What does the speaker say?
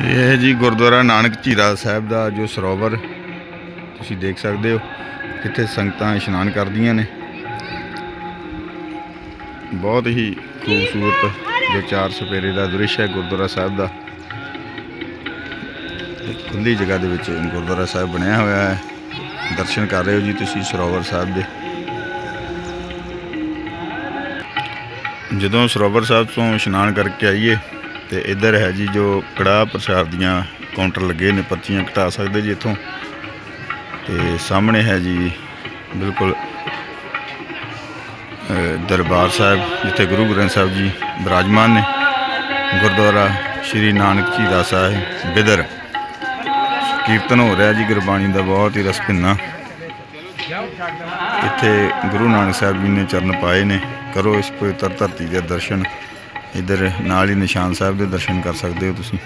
ਇਹ ਹੈ ਜੀ ਗੁਰਦੁਆਰਾ ਨਾਨਕ ਝੀਰਾ ਸਾਹਿਬ ਦਾ ਜੋ ਸਰੋਵਰ, ਤੁਸੀਂ ਦੇਖ ਸਕਦੇ ਹੋ ਕਿੱਥੇ ਸੰਗਤਾਂ ਇਸ਼ਨਾਨ ਕਰਦੀਆਂ ਨੇ। ਬਹੁਤ ਹੀ ਖੂਬਸੂਰਤ ਜੋ ਚਾਰ ਸਪੇਰੇ ਦਾ ਦ੍ਰਿਸ਼ ਹੈ ਗੁਰਦੁਆਰਾ ਸਾਹਿਬ ਦਾ। ਇੱਕ ਖੁੱਲੀ ਜਗ੍ਹਾ ਦੇ ਵਿੱਚ ਗੁਰਦੁਆਰਾ ਸਾਹਿਬ ਬਣਿਆ ਹੋਇਆ ਹੈ। ਦਰਸ਼ਨ ਕਰ ਰਹੇ ਹੋ ਜੀ ਤੁਸੀਂ ਸਰੋਵਰ ਸਾਹਿਬ ਦੇ। ਜਦੋਂ ਸਰੋਵਰ ਸਾਹਿਬ ਤੋਂ ਇਸ਼ਨਾਨ ਕਰਕੇ ਆਈਏ ਤੇ ਇੱਧਰ ਹੈ ਜੀ ਜੋ ਕੜਾਹ ਪ੍ਰਸ਼ਾਦ ਦੀਆਂ ਕਾਊਂਟਰ ਲੱਗੇ ਨੇ, ਪਰਚੀਆਂ ਘਟਾ ਸਕਦੇ ਜੀ ਇੱਥੋਂ। ਤੇ ਸਾਹਮਣੇ ਹੈ ਜੀ ਬਿਲਕੁਲ ਦਰਬਾਰ ਸਾਹਿਬ, ਜਿੱਥੇ ਗੁਰੂ ਗ੍ਰੰਥ ਸਾਹਿਬ ਜੀ ਬਿਰਾਜਮਾਨ ਨੇ। ਗੁਰਦੁਆਰਾ ਸ਼੍ਰੀ ਨਾਨਕ ਝੀਰਾ ਸਾਹਿਬ ਬਿਦਰ ਕੀਰਤਨ ਹੋ ਰਿਹਾ ਜੀ, ਗੁਰਬਾਣੀ ਦਾ ਬਹੁਤ ਹੀ ਰਸ ਭਿੰਨਾ। ਇੱਥੇ ਗੁਰੂ ਨਾਨਕ ਸਾਹਿਬ ਜੀ ਨੇ ਚਰਨ ਪਾਏ ਨੇ। ਕਰੋ ਇਸ ਪਵਿੱਤਰ ਧਰਤੀ ਦੇ ਦਰਸ਼ਨ। ਇੱਧਰ ਨਾਲ ਹੀ ਨਿਸ਼ਾਨ ਸਾਹਿਬ ਦੇ ਦਰਸ਼ਨ ਕਰ ਸਕਦੇ ਹੋ ਤੁਸੀਂ।